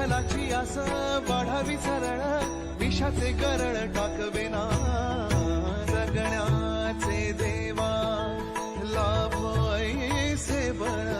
विठ्ठलाची आस वाढावी सरळ विषाचे गरळ टाकवेना जगण्याचे देवा लाभ ऐसे बळ